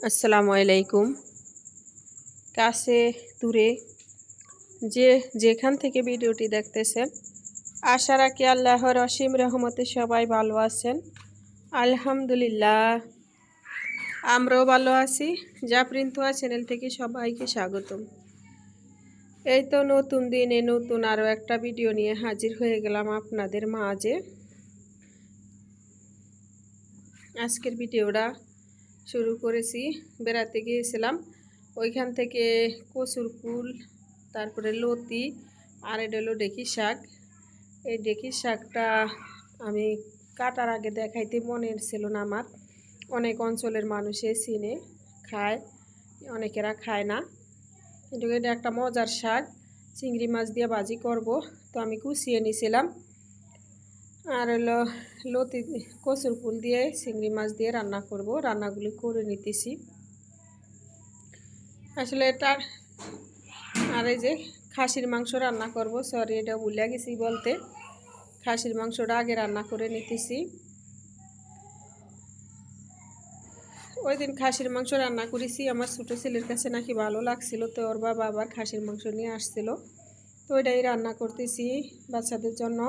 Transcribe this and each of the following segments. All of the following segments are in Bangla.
আসসালামু আলাইকুম। কাছে দূরে যে যেখান থেকে ভিডিওটি দেখতেছেন, আশা রাখি আল্লাহর অসীম রহমতে সবাই ভালো আছেন। আলহামদুলিল্লাহ, আমরাও ভালো আছি। যা প্রিন্তুয়া চ্যানেল থেকে সবাইকে স্বাগতম। এই তো নতুন দিনে নতুন আরও একটা ভিডিও নিয়ে হাজির হয়ে গেলাম আপনাদের মাঝে। আজকের ভিডিওটা শুরু করেছি, বেড়াতে গিয়েছিলাম। ওইখান থেকে কচুর ফুল, তারপরে লতি, আর এটা হলো ডেকি শাক। এই ডেকি শাকটা আমি কাটার আগে দেখাইতে মনে ছিল না আমার। অনেক অঞ্চলের মানুষে চিনে, খায়, অনেকেরা খায় না। কিন্তু এটা একটা মজার শাক। চিংড়ি মাছ দিয়ে বাজি করব, তো আমি কুচিয়ে নিয়েছিলাম আর হলো লতি, কচুর ফুল দিয়ে, চিংড়ি মাছ দিয়ে রান্না করব। রান্নাগুলি করে নিতেছি। আসলে এটা আর এই যে খাসির মাংস রান্না করব সরি এটা ভুলে গেছি বলতে। খাসির মাংসটা আগে রান্না করে নিতেছি। ওই দিন খাসির মাংস রান্না করেছি। আমার ছোটো ছেলের কাছে নাকি ভালো লাগছিল তো, ওর বাবা আবার খাসির মাংস নিয়ে আসছিল। তো ওইটাই রান্না করতেছি বাচ্চাদের জন্য।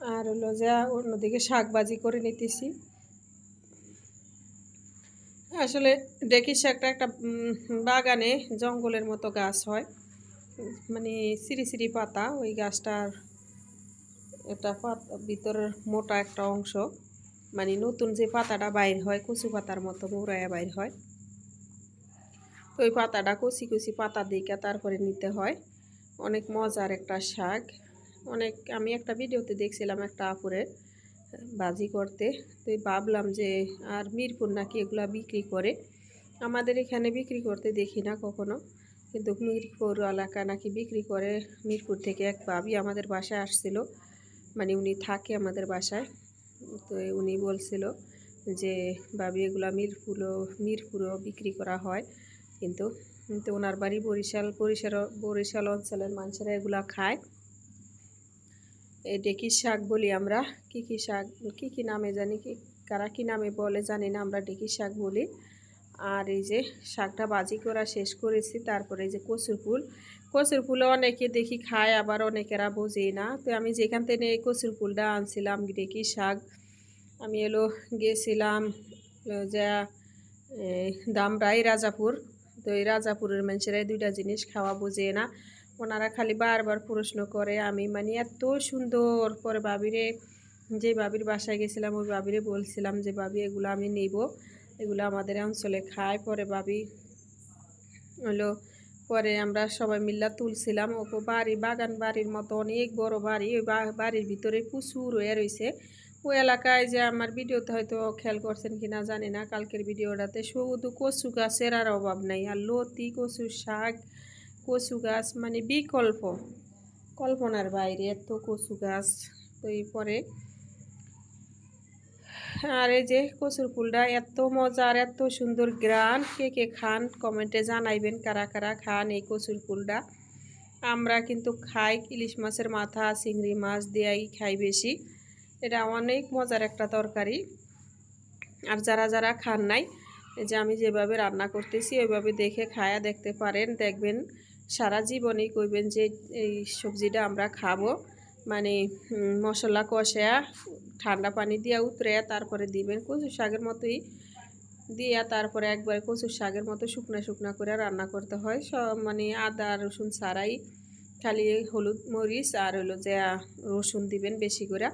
আর হলো যা অন্যদিকে শাক বাজি করে নিতেছি। আসলে ডেকি শাকটা একটা বাগানে জঙ্গলের মতো গাছ হয়। মানে সিরি সিরি পাতা, ওই গাছটার এটা পাতা, ভিতরের মোটা একটা অংশ। মানে নতুন যে পাতাটা বাইর হয়, কচু পাতার মতো মোড়াইয়া বাইর হয়। তো ওই পাতাটা কচি কচি পাতা দিকে তারপরে নিতে হয়। অনেক মজার একটা শাক। অনেক, আমি একটা ভিডিওতে দেখছিলাম একটা আপুরে বাজি করতে। তো ভাবলাম যে, আর মিরপুর নাকি এগুলা বিক্রি করে। আমাদের এখানে বিক্রি করতে দেখি না কখনো। কিন্তু মিরপুর এলাকা নাকি বিক্রি করে। মিরপুর থেকে এক ভাবি আমাদের বাসায় আসছিল। মানে উনি থাকে আমাদের বাসায়। তো উনি বলছিল যে, ভাবি, এগুলা মিরপুরও মিরপুরও বিক্রি করা হয়। কিন্তু কিন্তু ওনার বাড়ি বরিশাল বরিশাল বরিশাল অঞ্চলের মানুষেরা এগুলা খায়। ডেকি শাক বলি আমরা। কি কি শাক, কি কি নামে জানি, কি কারা কি নামে বলে জানি না, আমরা ডেকি শাক বলি। আর এই যে শাকটা বাজি করা শেষ করেছি, তারপরে এই যে কচুর ফুল। কচুর ফুলও অনেকে দেখি খায়, আবার অনেকেরা বোঝে না। তো আমি যেখান থেকে কচুর ফুলটা আনছিলাম, ডেকি শাক, আমি এলো গেছিলাম যা দামরাই রাজাপুর। তো এই রাজাপুরের মানুষেরাই দুইটা জিনিস খাওয়া বোঝে না। ওনারা খালি বারবার প্রশ্ন করে, আমি মানে এত সুন্দর পরে বাবিরে, যে বাবির বাসায় গেছিলাম, ওই বাবিরে বলছিলাম যে, বাবি, এগুলো আমি নেব। এগুলো আমাদের অঞ্চলে খায়। পরে বাবি হলো, পরে আমরা সবাই মিল্লা তুলছিলাম। ও বাড়ি, বাগান বাড়ির মতো অনেক বড় বাড়ি। ওই বাড়ির ভিতরে প্রচুর হয়ে রয়েছে ওই এলাকায় যে আমার ভিডিওতে হয়তো খেয়াল করছেন কি না জানি না, কালকের ভিডিওটাতে শুধু কচু গাছের আর অভাব নাই। আর লতি কচু শাক কচু গাছ মানে বিকল্প। কল্পনার বাইরে এত কচু গাছ। তো পরে আর এই যে কচুর ফুলটা, এত মজার, এত সুন্দর গ্রান। কে কে খান কমেন্টে জানাইবেন কারা কারা খান এই কচুর ফুলটা। আমরা কিন্তু খাই ইলিশ মাছের মাথা, চিংড়ি মাছ দিয়েই খাই বেশি। এটা অনেক মজার একটা তরকারি। আর যারা যারা খান নাই যে আমি যেভাবে রান্না করতেছি, ওইভাবে দেখে খায়া দেখতে পারেন, দেখবেন সারা জীবনেই কইবেন যে এই সবজিটা আমরা খাব। মানে মশলা কষা ঠান্ডা পানি দিয়া উতরে তারপরে দিবেন কচু শাকের মতোই। দিয়া তারপরে একবার কচু শাকের মতো শুকনা শুকনা করে রান্না করতে হয়। সব মানে আদা, রসুন ছাড়াই খালি হলুদ মরিচ আর হলো যে রসুন দিবেন বেশি করে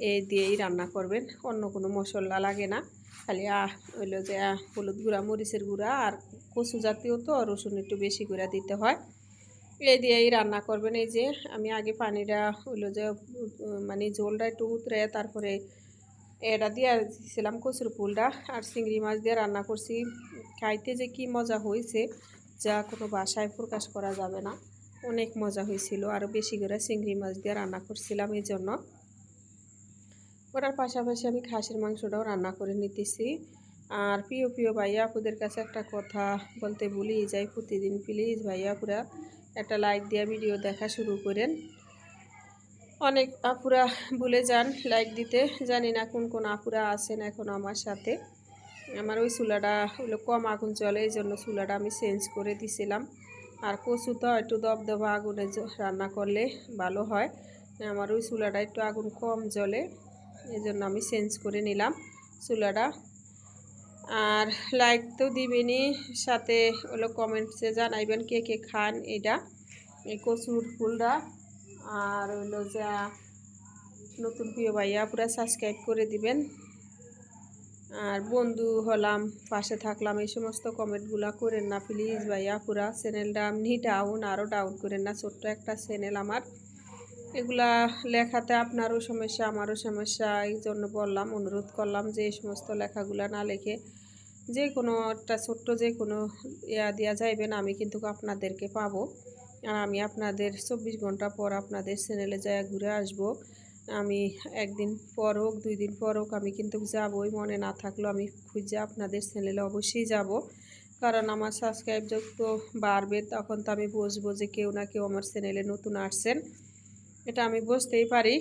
এ দিয়েই রান্না করবেন। অন্য কোনো মশলা লাগে না। খালি আহ হইল যে হলুদ গুঁড়া, মরিচের গুঁড়া আর কচু জাতীয় তো, রসুন একটু বেশি করে দিতে হয়। এই দিয়েই রান্না করবেন। এই যে আমি আগে পানিটা হইল যে মানে ঝোলটা একটু উতরে তারপরে এটা দিয়ে দিয়েছিলাম কচুর ফুলটা আর চিংড়ি মাছ দিয়ে রান্না করছি। খাইতে যে কি মজা হয়েছে যা কোনো বাসায় প্রকাশ করা যাবে না। অনেক মজা হয়েছিল আরও বেশি করে চিংড়ি মাছ দিয়ে রান্না করছিলাম এই জন্য ওটার পাশাপাশি আমি খাসির মাংসটাও রান্না করে নিতেছি। আর প্রিয় প্রিয় ভাইয়া, আপুদের কাছে একটা কথা বলতে ভুলি যাই, প্রতিদিন প্লিজ ভাইয়া পুরা একটা লাইক দিয়ে ভিডিও দেখা শুরু করেন। অনেক আপুরা ভুলে যান লাইক দিতে। জানি না কোন কোন আপুরা আছেন এখন আমার সাথে। আমার ওই চুলাটা হলো কম আগুন চলে এই জন্য চুলাটা আমি চেঞ্জ করে দিছিলাম। আর কচু তো একটু দবদবা আগুনে রান্না করলে ভালো হয়। আমার ওই চুলাটা একটু আগুন কম জ্বলে এই জন্য আমি চেঞ্জ করে নিলাম। চুলাটা আর লাইক তো দিবেনই, সাথে হলো কমেন্টসে জানাইবেন কে কে খান এটা, এই কচুর ফুলটা। আর হলো যা নতুন প্রিয় ভাইয়া, পুরা সাবস্ক্রাইব করে দিবেন। আর বন্ধু হলাম, পাশে থাকলাম, এই সমস্ত কমেন্টগুলো করেন না প্লিজ ভাইয়া, পুরা চ্যানেলটা আপনি ডাউন আরও ডাউন করেন না, ছোট্ট একটা চ্যানেল আমার। এগুলা লেখাতে আপনারও সমস্যা, আমারও সমস্যা এই জন্য বললাম, অনুরোধ করলাম যে এই সমস্ত লেখাগুলো না লিখে যে কোনো একটা ছোট্ট যে কোনো ইয়া দেওয়া যাইবেন আমি কিন্তু আপনাদেরকে পাবো। আর আমি আপনাদের চব্বিশ ঘণ্টা পর আপনাদের চ্যানেলে যায় ঘুরে আসব। আমি একদিন পর হোক, দুই দিন পর হোক, আমি কিন্তু যাবই, মনে না থাকলেও আমি খুঁজে আপনাদের চ্যানেলে অবশ্যই যাব। কারণ আমার সাবস্ক্রাইব যত বাড়বে, তখন তো আমি বুঝব যে কেউ না কেউ আমার চ্যানেলে নতুন আসছেন। এটা আমি বুঝতেই পারি।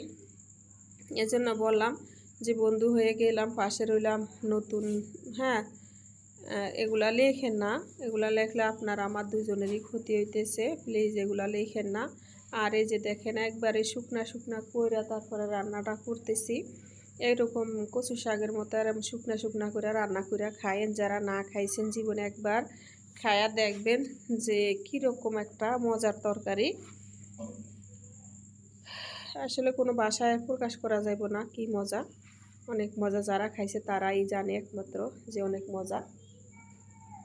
এজন্য বললাম যে বন্ধু হয়ে গেলাম, পাশে রইলাম, নতুন হ্যাঁ এগুলা লেখেন না। এগুলা লেখলে আপনার আমার দুজনেরই ক্ষতি হইতেছে। প্লিজ এগুলা লেখেন না। আর এই যে দেখেন, একবারে শুকনা শুকনা কইরা তারপরে রান্নাটা করতেছি। এরকম কচু শাকের মতো আর শুকনা শুকনা করে রান্না করে খায়েন। যারা না খাইছেন জীবনে একবার খায়া দেখবেন যে কীরকম একটা মজার তরকারি। আসলে কোনো ভাষায় প্রকাশ করা যাইব না। কি মজা। অনেক মজা যারা খাইছে তারাই জানে একমাত্র যে অনেক মজা।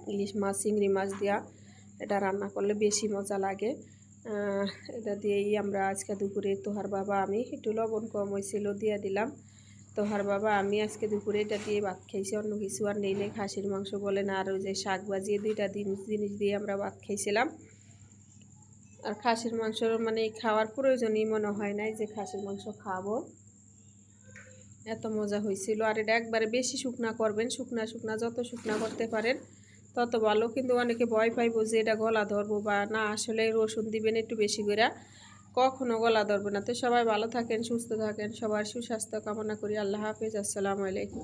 ইলিশ মাছ, চিংড়ি মাছ দিয়া এটা রান্না করলে বেশি মজা লাগে। এটা দিয়েই আমরা আজকে দুপুরে তোহার বাবা আমি একটু লবণ কম হয়েছিল দিয়ে দিলাম। তোহার বাবা আমি আজকে দুপুরে এটা দিয়ে ভাত খাইছি, অন্য কিছু আর নেই। নেই খাসির মাংস বলেন আর ওই যে শাক ভাজিয়ে দুইটা জিনিস জিনিস দিয়ে আমরা ভাত খাইছিলাম। আর খাসির মাংস মানে খাওয়ার প্রয়োজনই মনে হয় নাই যে খাসির মাংস খাব। এত মজা হয়েছিল। আর এটা একবারে বেশি শুকনা করবেন, শুকনা শুকনা যত শুকনা করতে পারেন তত ভালো। কিন্তু অনেকে ভয় পাইবো যে এটা গলা ধরবো বা না, আসলে রসুন দিবেন একটু বেশি করে কখনো গলা ধরবে না। তো সবাই ভালো থাকেন, সুস্থ থাকেন, সবার সুস্বাস্থ্য কামনা করি। আল্লাহ হাফিজ। আসসালামু আলাইকুম।